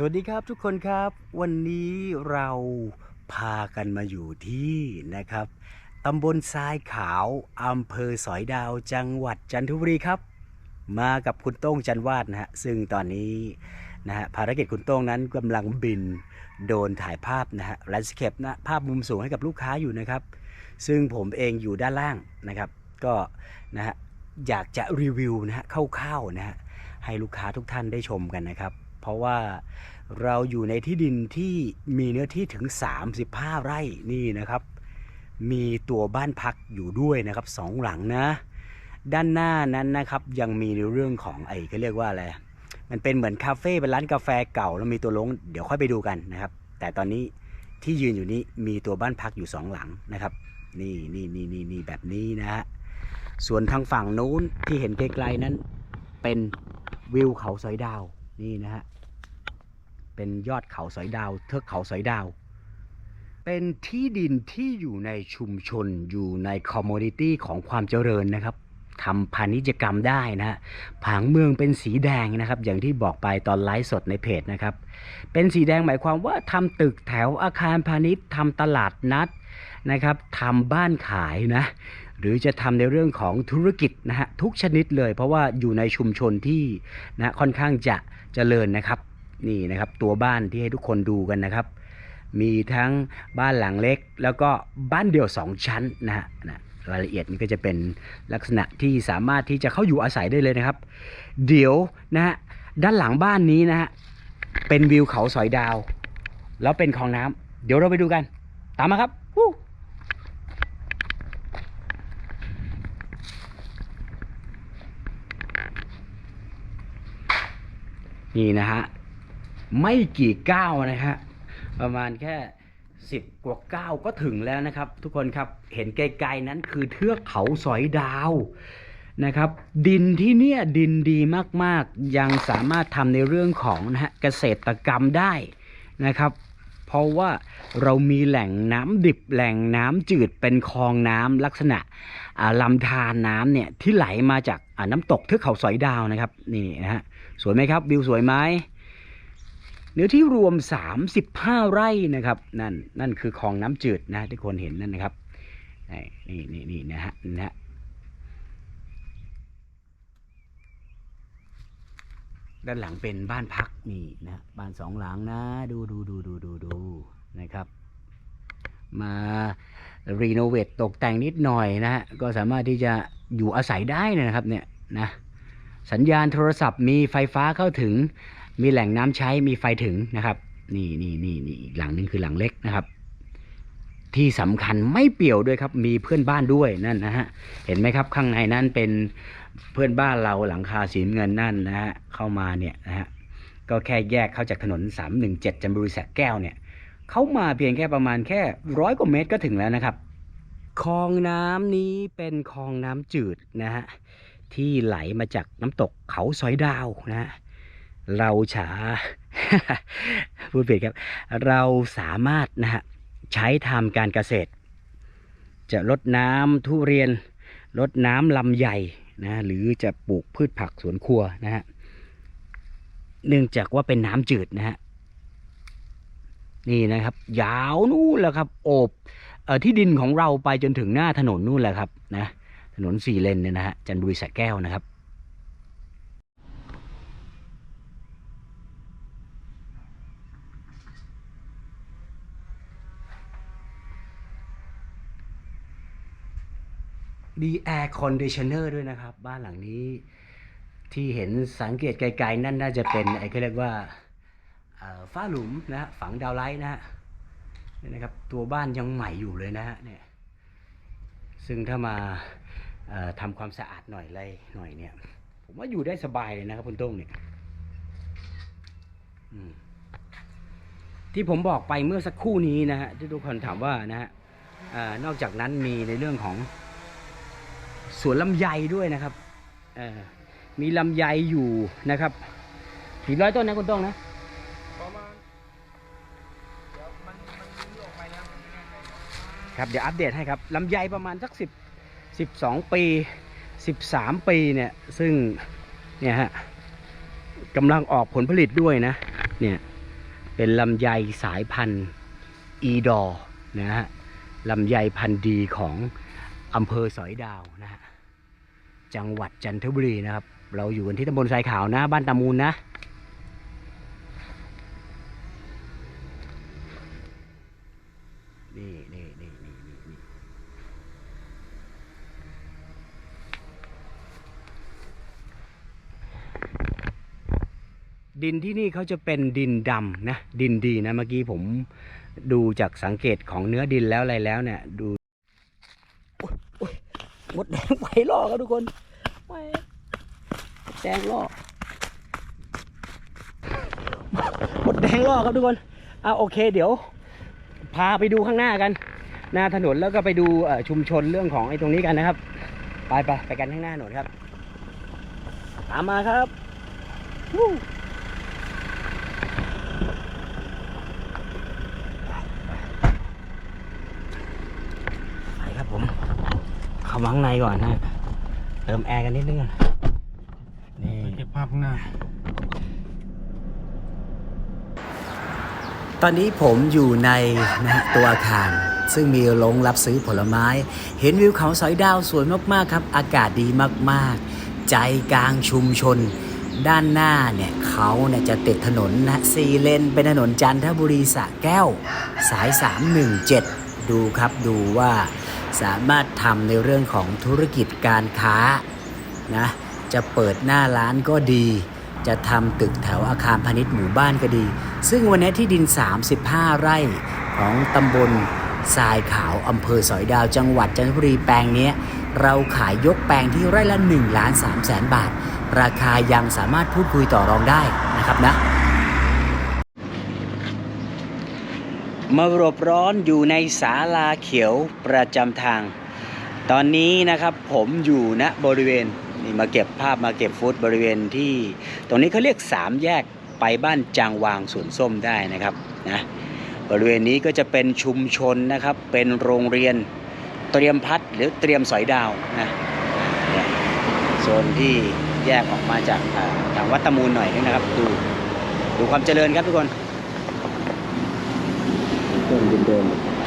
สวัสดีครับทุกคนครับ วันนี้เราพากันมาอยู่ที่นะครับตำบลทรายขาวอำเภอสอยดาวจังหวัดจันทบุรีครับ มากับคุณโต้งจันวาดนะฮะซึ่งตอนนี้นะฮะภารกิจคุณโต้งนั้นกำลังบินโดนถ่ายภาพนะฮะแลน์สเคปนะภาพมุมสูงให้กับลูกค้าอยู่นะครับ ซึ่งผมเองอยู่ด้านล่างนะครับ ก็นะฮะอยากจะรีวิวนะฮะคร่าวๆนะฮะให้ลูกค้าทุกท่านได้ชมกันนะครับ ราะว่าเราอยู่ในที่ดินที่มีเนื้อที่ถึง 35 ไร่นี่นะครับ มีตัวบ้านพักอยู่ด้วยนะครับสองหลังนะ ด้านหน้านั้นนะครับยังมีในเรื่องของไอ้เขาเรียกว่าอะไรมันเป็นเหมือนคาเฟ่เป็นร้านกาแฟเก่าแล้วมีตัวลงเดี๋ยวค่อยไปดูกันนะครับ แต่ตอนนี้ที่ยืนอยู่นี้มีตัวบ้านพักอยู่สองหลังนะครับ นี่นี่นี่นี่นี่แบบนี้นะฮะส่วนทางฝั่งนู้นที่เห็นไกลๆนั้นเป็นวิวเขาสอยดาวนี่นะฮะ เป็นยอดเขาสอยดาว เทือกเขาสอยดาว เป็นที่ดินที่อยู่ในชุมชนอยู่ในคอมมูนิตี้ของความเจริญนะครับทำพาณิชยกรรมได้นะฮะผังเมืองเป็นสีแดงนะครับ อย่างที่บอกไปตอนไลฟ์สดในเพจนะครับ เป็นสีแดงหมายความว่าทำตึกแถวอาคารพาณิชย์ทำตลาดนัดนะครับทำบ้านขายนะ หรือจะทำในเรื่องของธุรกิจนะฮะทุกชนิดเลย เพราะว่าอยู่ในชุมชนที่นะค่อนข้างจะเจริญนะครับ นี่นะครับตัวบ้านที่ให้ทุกคนดูกันนะครับ มีทั้งบ้านหลังเล็ก แล้วก็บ้านเดี่ยวสองชั้นนะฮะนะรายละเอียดนี่ก็จะเป็นลักษณะที่สามารถที่จะเข้าอยู่อาศัยได้เลยนะครับ เดี๋ยวนะฮะด้านหลังบ้านนี้นะฮะเป็นวิวเขาสอยดาว แล้วเป็นคลองน้ำเดี๋ยวเราไปดูกัน ตามมาครับนี่นะฮะ ไม่กี่ก้าวนะฮะประมาณแค่สิบกว่าก้าวก็ถึงแล้วนะครับ ทุกคนครับเห็นไกลๆนั้นคือเทือกเขาสอยดาวนะครับ ดินที่เนี่ยดินดีมากๆ ยังสามารถทำในเรื่องของนะฮะเกษตรกรรมได้นะครับ เพราะว่าเรามีแหล่งน้ำดิบแหล่งน้ำจืดเป็นคลองน้ำลักษณะลำธารน้ำเนี่ยที่ไหลมาจากน้ำตกเทือกเขาสอยดาวนะครับนี่นะฮะสวยไหมครับวิวสวยไหม นื้อที่รวม 35 ไร่นะครับ นั่นนั่นคือคลองน้ำจืดนะที่คนเห็นนั่นนะครับนี่นี่นี่นะฮะนะฮะด้านหลังเป็นบ้านพักนี่นะบ้านสองหลังนะ ดูดูดูดูดูดูนะครับ มารีโนเวทตกแต่งนิดหน่อยนะฮะก็สามารถที่จะอยู่อาศัยได้นะครับเนี่ยนะสัญญาณโทรศัพท์มีไฟฟ้าเข้าถึง มีแหล่งน้ำใช้มีไฟถึงนะครับ นี่นี่นี่นี่อีกหลังหนึงคือหลังเล็กนะครับ ที่สำคัญไม่เปี่ยวด้วยครับ มีเพื่อนบ้านด้วยนั่นนะฮะเห็นไหมครับ ข้างในนั้นเป็นเพื่อนบ้านเราหลังคาสีเงินนั่นนะฮะเข้ามาเนี่ยนะฮะก็แค่แยกเข้าจากถนน 317จันทบุรีสระแก้วเนี่ยเข้ามาเพียงแค่ประมาณแค่ร้อยกว่าเมตรก็ถึงแล้วนะครับคลองน้ำนี้เป็นคลองน้ำจืดนะฮะที่ไหลมาจากน้ำตกเขาสอยดาวนะฮะ เราฉาพูดผิดครับ เราสามารถนะฮะใช้ทำการเกษตร จะลดน้ำทุเรียนลดน้ำลำไยนะหรือจะปลูกพืชผักสวนครัวนะฮะเนื่องจากว่าเป็นน้ำจืดนะฮะนี่นะครับ ยาวนู่นแหละครับ โอบเออที่ดินของเราไปจนถึงหน้าถนนนู่นแหละครับนะถนนสี่เลนเนี่ยนะฮะจันบุรีสะแก้วนะครับ มีแอร์คอนดิชเนอร์ด้วยนะครับ บ้านหลังนี้ที่เห็นสังเกตไกลๆ นั่นน่าจะเป็นไอ้เขาเรียกว่าฝ้าหลุมนะฮะฝังดาวไลท์นะฮะนี่นะครับตัวบ้านยังใหม่อยู่เลยนะฮะเนี่ยซึ่งถ้ามาเอ่อทำความสะอาดหน่อยอะไรหน่อยเนี่ย ผมว่าอยู่ได้สบายเลยนะครับคุณโต้งเนี่ยที่ผมบอกไปเมื่อสักครู่นี้นะฮะที่ทุกคนถามว่านะฮะนอกจากนั้นมีในเรื่องของ สวนลำไยด้วยนะครับเออมีลำไยอยู่นะครับกี่ร้อยต้นนะคุณต้องนะประมาณเดี๋ยวมันมันมีออกไปแล้วมันไม่แน่ใจครับเดี๋ยวอัปเดตให้ครับลำไยประมาณสักสิบสิบสองปีสิบสามปีเนี่ยซึ่งเนี่ยฮะกำลังออกผลผลิตด้วยนะเนี่ยเป็นลำไยสายพันธุ์อีดอร์นะฮะลำไยพันธุ์ดีของ อำเภอสอยดาวนะฮะจังหวัดจันทบุรีนะครับ เราอยู่กันที่ตำบลทรายขาวนะ บ้านตามูลนะนี่นี่นี่นี่นี่นี่ดินที่นี่เขาจะเป็นดินดำนะ ดินดีนะ เมื่อกี้ผมดูจากสังเกตของเนื้อดินแล้วอะไรแล้วเนี่ยดู มดแดงไฟล่อครับทุกคนไฟแดงล่อหมดแดงล่อครับทุกคนอะโอเค เดี๋ยว พาไปดูข้างหน้ากัน หน้าถนนแล้วก็ไปดูชุมชนเรื่องของไอ้ตรงนี้กันนะครับ ไปไปไปกันข้างหน้าหน่อยครับ ตามมาครับวู้ไปครับผม เข้ามาข้างในก่อนนะเติมแอร์กันนิดนึงก่อนนี่เก็บภาพข้างหน้า ตอนนี้ผมอยู่ในนะฮะตัวอาคาร ซึ่งมีโรงรับซื้อผลไม้ เห็นวิวเขาสอยดาวสวยมากๆครับ อากาศดีมากๆ ใจกลางชุมชนด้านหน้าเนี่ยเขาเนี่ยจะติดถนนนะสี่เลนเป็นถนนจันทบุรีสระแก้ว สาย 317 ดูครับดูว่า สามารถทำในเรื่องของธุรกิจการค้านะจะเปิดหน้าร้านก็ดี จะทำตึกแถวอาคารพาณิชย์หมู่บ้านก็ดี ซึ่งวันนี้ที่ดิน 35 ไร่ของตำบลทรายขาวอำเภอสอยดาวจังหวัดจันทบุรีแปลงนี้เราขายยกแปลงที่ไร่ละ1ล้าน3แสนบาท ราคายังสามารถพูดคุยต่อรองได้นะครับนะ มารบร้อนอยู่ในศาลาเขียวประจำทาง ตอนนี้นะครับผมอยู่ณบริเวณนี่มาเก็บภาพมาเก็บฟุตบริเวณที่ ตรงนี้เขาเรียกสามแยกไปบ้านจางวางสวนส้มได้นะครับนะบริเวณนี้ก็จะเป็นชุมชนนะครับ เป็นโรงเรียนเตรียมพัดหรือเตรียมสอยดาวนะโซนที่แยกออกมาจากทางวัดตะมูลหน่อยนึงนะครับ ดูดูความเจริญครับทุกคน in the very.